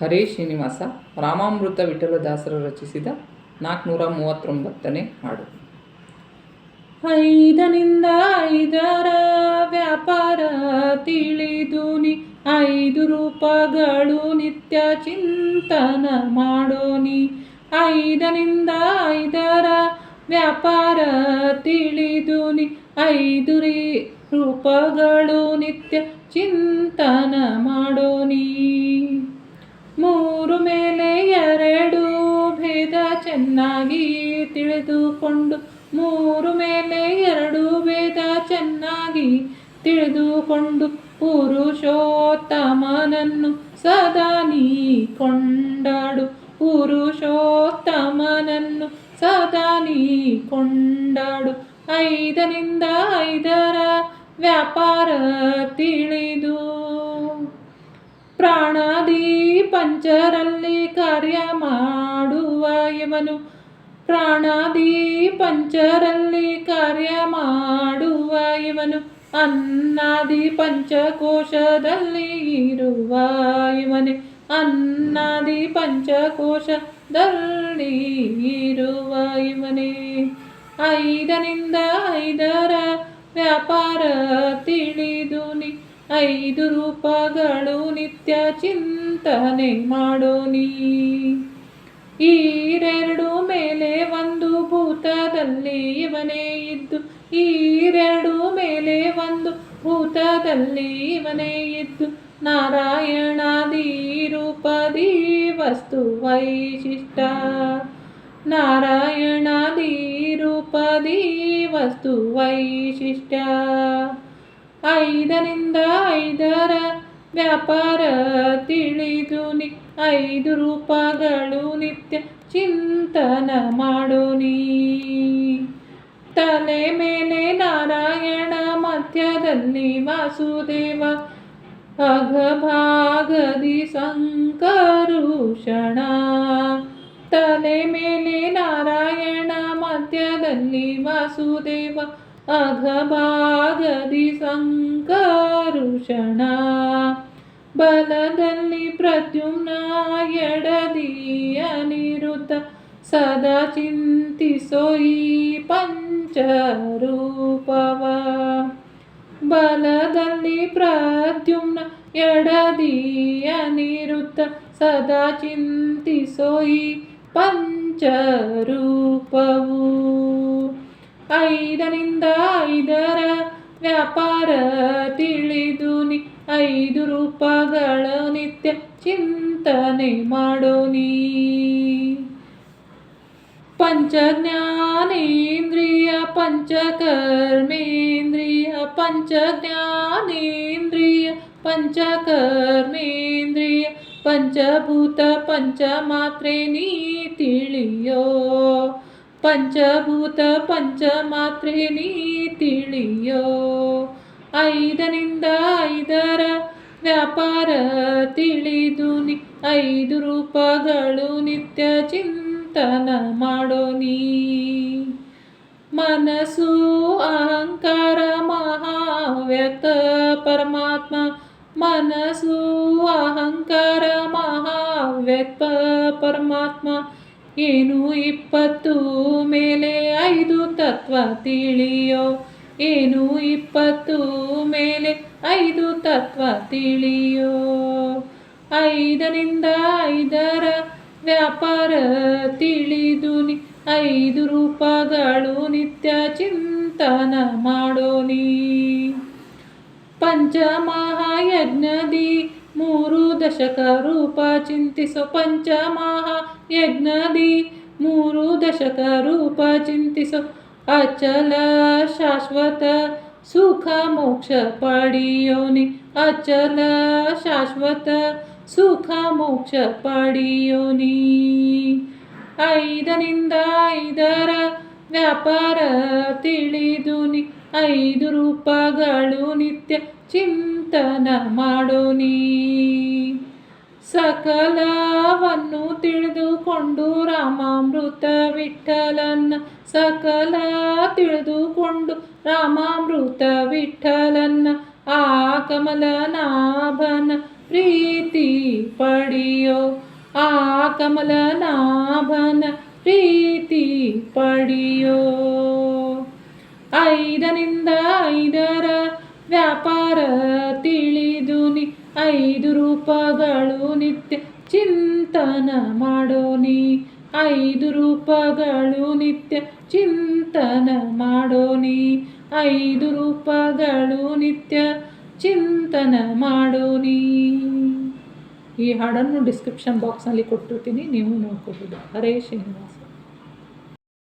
ಹರೇ ಶ್ರೀನಿವಾಸ, ರಾಮಾಮೃತ ವಿಠಲದಾಸರು ರಚಿಸಿದ ನಾಲ್ಕುನೂರ ಮೂವತ್ತೊಂಬತ್ತನೇ ಹಾಡು. ಐದನಿಂದ ಐದರ ವ್ಯಾಪಾರ ತಿಳಿದುನಿ ಐದು ರೂಪಗಳು ನಿತ್ಯ ಚಿಂತನ ಮಾಡೋನಿ ಐದನಿಂದ ಐದರ ವ್ಯಾಪಾರ ತಿಳಿದುನಿ ಐದು ರೀ ರೂಪಗಳು ನಿತ್ಯ ಚಿಂತನ ಮಾಡೋನಿ ಮೂರು ಮೇಲೆ ಎರಡು ಭೇದ ಚೆನ್ನಾಗಿ ತಿಳಿದುಕೊಂಡು, ಮೂರು ಮೇಲೆ ಎರಡು ಭೇದ ಚೆನ್ನಾಗಿ ತಿಳಿದುಕೊಂಡು ಪುರುಷೋತ್ತಮನನ್ನು ಸದಾ ನೀ ಕೊಂಡಾಡು. ಪುರುಷೋತ್ತಮನನ್ನು ಸದಾ ನೀ ಕೊಂಡಾಡು. ಐದರಿಂದ ಐದರ ವ್ಯಾಪಾರ ತಿಳಿದು ಪ್ರಾಣಾದಿ ಪಂಚರಲ್ಲಿ ಕಾರ್ಯ ಮಾಡುವ ಇವನು ಪ್ರಾಣಾದಿ ಪಂಚರಲ್ಲಿ ಕಾರ್ಯ ಮಾಡುವ ಇವನು ಅನ್ನಾದಿ ಪಂಚಕೋಶದಲ್ಲಿ ಇರುವ ಇವನೇ ಅನ್ನಾದಿ ಪಂಚಕೋಶದಲ್ಲಿ ಇರುವ ಇವನೇ ಐದನಿಂದ ಐದರ ವ್ಯಾಪಾರ ತಿಳಿದು ನಿ ಐದು ರೂಪಗಳು ನಿತ್ಯ ಚಿಂತನೆ ಮಾಡೋನಿ ಈರೆರಡು ಮೇಲೆ ಒಂದು ಭೂತದಲ್ಲಿ ಇವನೇ ಇದ್ದು, ಈರೆರಡು ಮೇಲೆ ಒಂದು ಭೂತದಲ್ಲಿ ಇವನೇ ಇದ್ದು ನಾರಾಯಣಾದಿ ರೂಪದಿ ವಸ್ತು ವೈಶಿಷ್ಟ ನಾರಾಯಣಾದಿ ರೂಪದಿ ವಸ್ತು ವೈಶಿಷ್ಟ್ಯ ಐದರಿಂದ ಐದರ ವ್ಯಾಪಾರ ತಿಳಿದು ನಿ, ಐದು ರೂಪಗಳು ನಿತ್ಯ ಚಿಂತನ ಮಾಡೋನಿ ತಲೆ ಮೇಲೆ ನಾರಾಯಣ, ಮಧ್ಯದಲ್ಲಿ ವಾಸುದೇವ, ಅಘಭಾಗದಿ ಸಂಕರುಷಣ ತಲೆ ಮೇಲೆ ನಾರಾಯಣ, ಮಧ್ಯದಲ್ಲಿ ವಾಸುದೇವ ಅಘಭಾಗದಿ ಸಂಕರುಷಣ ಬಲದಲ್ಲಿ ಪ್ರದ್ಯುಮ್ನ ಎಡದಿ ಅನಿರುದ್ಧ ಸದಾ ಚಿಂತಿಸೋ ಈ ಪಂಚರೂಪವ ಬಲದಲ್ಲಿ ಪ್ರದ್ಯುಮ್ನ ಎಡದಿ ಅನಿರುದ್ಧ ಸದಾ ಚಿಂತಿಸೋ ಈ ಪಂಚರೂಪವು ಐದರಿಂದ ಐದರ ವ್ಯಾಪಾರ ತಿಳಿದು ನಿ ಐದು ರೂಪಗಳ ನಿತ್ಯ ಚಿಂತನೆ ಮಾಡೋನಿ ಪಂಚಜ್ಞಾನೇಂದ್ರಿಯ ಪಂಚಕರ್ಮೇಂದ್ರಿಯ ಪಂಚಜ್ಞಾನೇಂದ್ರಿಯ ಪಂಚಕರ್ಮೇಂದ್ರಿಯ ಪಂಚಭೂತ ಪಂಚಮಾತ್ರೆ ನೀ ತಿಳಿಯೋ. ಪಂಚಭೂತ ಪಂಚಮಾತ್ರೆ ನೀ ತಿಳಿಯೋ. ಐದನಿಂದ ಐದರ ವ್ಯಾಪಾರ ತಿಳಿದು ನಿ ಐದು ರೂಪಗಳು ನಿತ್ಯ ಚಿಂತನ ಮಾಡೋ ನೀ. ಮನಸ್ಸು ಅಹಂಕಾರ ಮಹಾವ್ಯಕ್ತ ಪರಮಾತ್ಮ. ಮನಸ್ಸು ಅಹಂಕಾರ ಮಹಾವ್ಯಕ್ತ ಪರಮಾತ್ಮ. ಏನು ಇಪ್ಪತ್ತು ಮೇಲೆ ಐದು ತತ್ವ ತಿಳಿಯೋ? ಏನು ಇಪ್ಪತ್ತು ಮೇಲೆ ಐದು ತತ್ವ ತಿಳಿಯೋ? ಐದರಿಂದ ಐದರ ವ್ಯಾಪಾರ ತಿಳಿದು ನಿ ಐದು ರೂಪಗಳು ನಿತ್ಯ ಚಿಂತನ ಮಾಡೋನಿ ಪಂಚಮಹಾಯಜ್ಞದಿ ಮೂರು ದಶಕ ರೂಪ ಚಿಂತಿಸೋ ಪಂಚಮಹಾಯಜ್ಞದಿ ಮೂರು ದಶಕ ರೂಪ ಚಿಂತಿಸೋ ಅಚಲ ಶಾಶ್ವತ ಸುಖ ಮೋಕ್ಷ ಪಡೆಯೋನಿ. ಅಚಲ ಶಾಶ್ವತ ಸುಖ ಮೋಕ್ಷ ಪಡೆಯೋನಿ. ಐದನಿಂದ ಐದರ ವ್ಯಾಪಾರ ತಿಳಿದುನಿ. ಐದು ರೂಪಗಳು ನಿತ್ಯ ಚಿಂತನ ಮಾಡೋನಿ ಸಕಲವನ್ನು ತಿಳಿದುಕೊಂಡು ರಾಮಾಮೃತ ವಿಠಲನ್ನ ಸಕಲ ತಿಳಿದುಕೊಂಡು ರಾಮಾಮೃತ ವಿಠಲನ್ನ ಆ ಕಮಲನಾಭನ ಪ್ರೀತಿ ಪಡೆಯೋ, ಆ ಕಮಲನಾಭನ ಪ್ರೀತಿ ಪಡೆಯೋ. ಐದನಿಂದ ಐದರ ವ್ಯಾಪಾರ ತಿಳಿದು ನಿ, ಐದು ರೂಪಗಳು ನಿತ್ಯ ಚಿಂತನ ಮಾಡೋನಿ ಐದು ರೂಪಗಳು ನಿತ್ಯ ಚಿಂತನ ಮಾಡೋನಿ ಐದು ರೂಪಗಳು ನಿತ್ಯ ಚಿಂತನ ಮಾಡೋನಿ ಈ ಹಾಡನ್ನು ಡಿಸ್ಕ್ರಿಪ್ಷನ್ ಬಾಕ್ಸ್ನಲ್ಲಿ ಕೊಟ್ಟಿರ್ತೀನಿ, ನೀವು ನೋಡ್ಕೋಬೋದು. ಹರೇ ಶ್ರೀನಿವಾಸ.